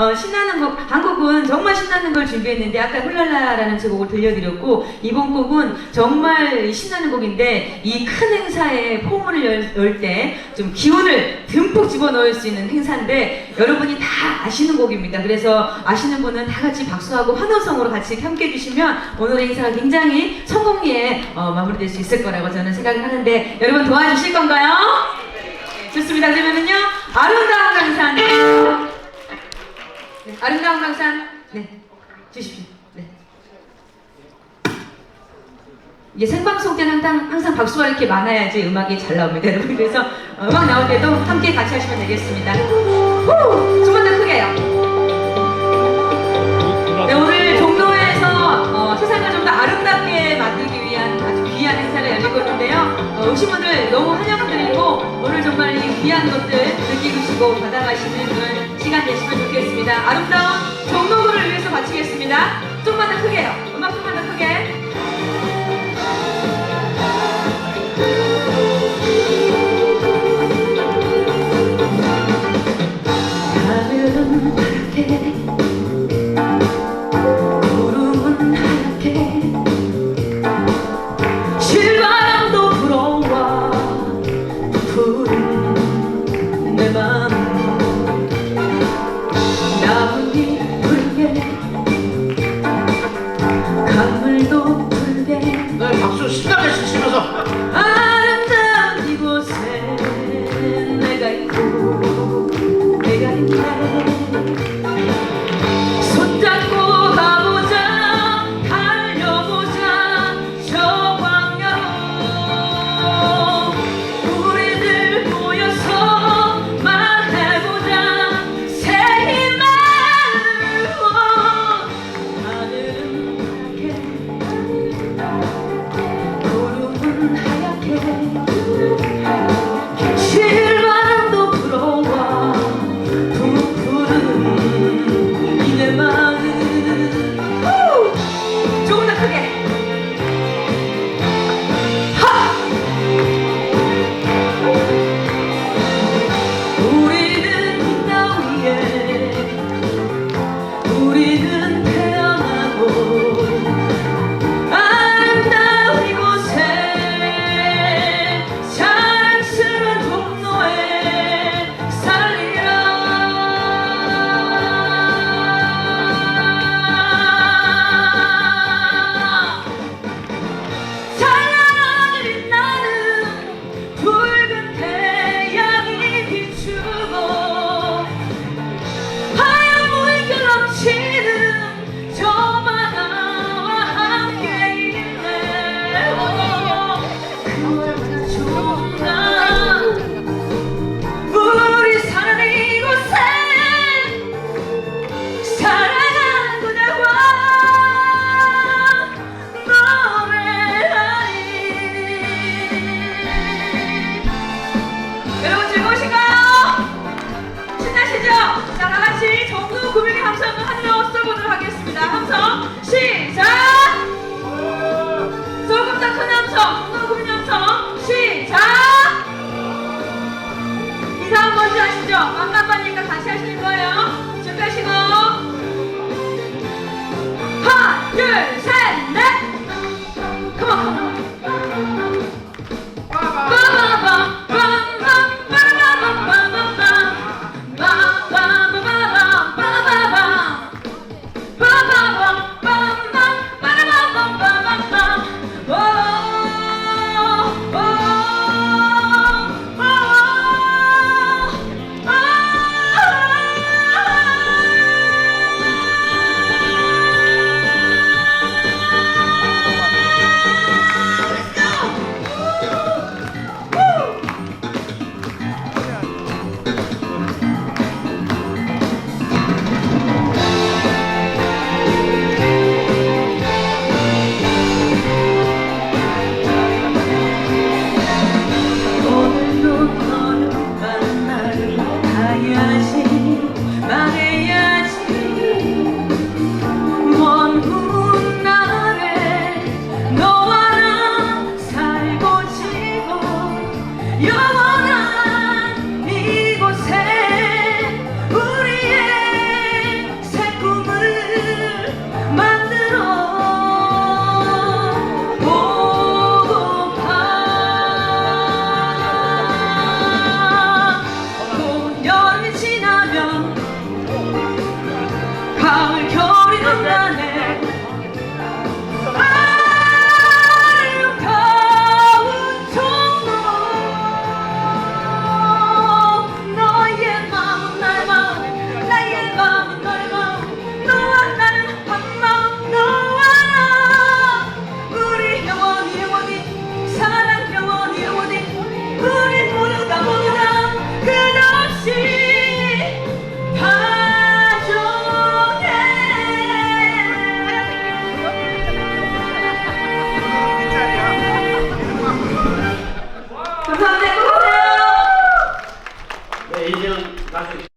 어, 신나는 곡, 한 곡은 정말 신나는 걸 준비했는데 아까 훌랄라라는 제 곡을 들려드렸고 이번 곡은 정말 신나는 곡인데 이 큰 행사에 포문을 열 때좀 기운을 듬뿍 집어넣을 수 있는 행사인데 여러분이 다 아시는 곡입니다. 그래서 아시는 분은 다 같이 박수하고 환호성으로 같이 함께 해주시면 오늘 행사가 굉장히 성공리에 어, 마무리될 수 있을 거라고 저는 생각을 하는데 여러분 도와주실 건가요? 좋습니다. 그러면은요 아름다운 강산 네, 아름다운 강산 네 주십시오. 네. 이게 생방송 때는 항상, 항상 박수가 이렇게 많아야지 음악이 잘 나옵니다, 여러분. 그래서 어, 음악 나올 때도 함께 같이 하시면 되겠습니다. 후! 정말 이 귀한 것들 느끼시고 받아가시는 그런 시간 되시면 좋겠습니다. 아름다운 종로구를 위해서 바치겠습니다. 좀만 더 크게요. 음악 좀만 더 크게. 시작! 조금 더 큰 함성, 조금 큰 함성, 시작! 이상 한번 아시죠? 반갑하니까 다시 하시는 거예요.